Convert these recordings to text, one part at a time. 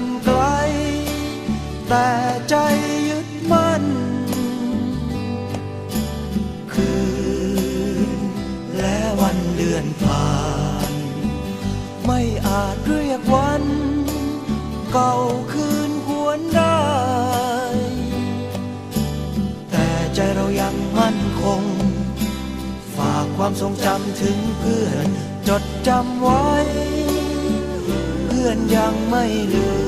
กันไกล แต่ใจยึดมั่น คืนและวันเดือนผ่าน ไม่อาจเรียกวัน เก่าคืนหวนได้ แต่ใจเรายังมั่นคง ฝากความทรงจำถึงเพื่อน จดจำไว้ เพื่อนยังไม่ลืม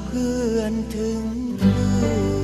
เพื่อนถึงเพื่อน